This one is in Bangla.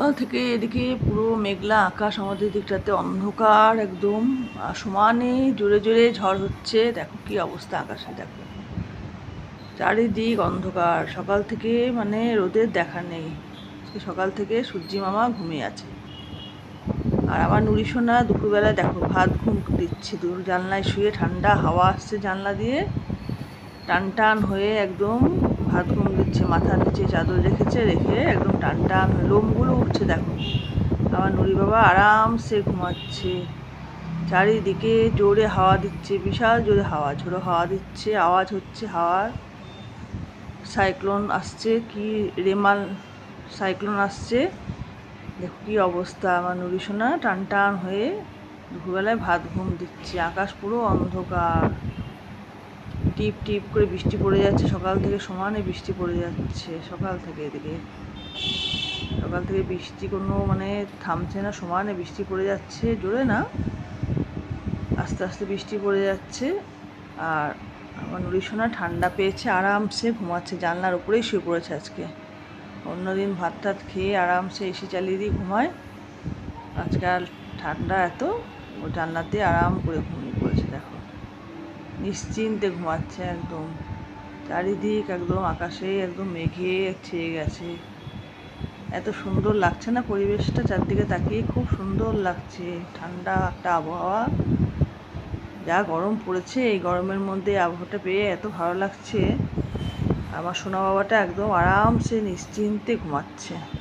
সকাল থেকে এদিকে পুরো মেঘলা আকাশ আমাদের দিকটাতে অন্ধকার একদম সমানে জোরে জোরে ঝড় হচ্ছে। দেখো কি অবস্থা আকাশে, দেখো। চারিদিক অন্ধকার। সকাল থেকে মানে রোদের দেখা নেই। সকাল থেকে সূর্যি মামা ঘুমিয়ে আছে। আর আমার নুড়ি সোনা দুপুরবেলা দেখো ভাত ঘুম দিচ্ছে। দূর জানলায় শুয়ে ঠান্ডা হাওয়া আসছে জানলা দিয়ে। টান টান হয়ে একদম ঘুম দিচ্ছে মাথার নিচে চাদর রেখেছে, রেখে একদম টান টান লোমগুলো উঠছে, দেখো। আমার নুরি বাবা আরামসে ঘুমাচ্ছে। চারিদিকে জোরে হাওয়া দিচ্ছে, বিশাল জোরে হাওয়া, ঝোড়ো হাওয়া দিচ্ছে, আওয়াজ হচ্ছে হাওয়ার সাইক্লোন আসছে, কি রেমাল সাইক্লোন আসছে। দেখো কী অবস্থা আমার নুরি সোনা, টান টান হয়ে দুপুরবেলায় ভাত ঘুম দিচ্ছে, আকাশ পুরো অন্ধকার। টিপ টিপ করে বৃষ্টি পড়ে যাচ্ছে। সকাল থেকে সমানে বৃষ্টি পড়ে যাচ্ছে। সকাল থেকে এদিকে। সকাল থেকে বৃষ্টি কোনো মানে থামছে না, সমানে বৃষ্টি পড়ে যাচ্ছে, জোরে না। আস্তে আস্তে বৃষ্টি পড়ে যাচ্ছে। আর আমার নুরি সোনা ঠান্ডা পেয়েছে, আরামসে ঘুমাচ্ছে, জানলার উপরেই শুয়ে পড়েছে আজকে। অন্যদিন ভাত টাত খেয়ে আরামসে এসি চালিয়ে দিয়ে ঘুমায়। আজকাল ঠান্ডা এত, ও জানলাতে আরাম করে ঘুমিয়ে পড়েছে, দেখো। নিশ্চিন্তে ঘুমাচ্ছে একদম। চারিদিক একদম আকাশে একদম মেঘে ছেয়ে গেছে। এত সুন্দর লাগছে না পরিবেশটা? চারদিকে তাকিয়ে খুব সুন্দর লাগছে। ঠান্ডা একটা আবহাওয়া। যা গরম পড়েছে, এই গরমের মধ্যে আবহাওয়াটা পেয়ে এত ভালো লাগছে। আমার সোনা বাবাটা একদম আরামসে নিশ্চিন্তে ঘুমাচ্ছে।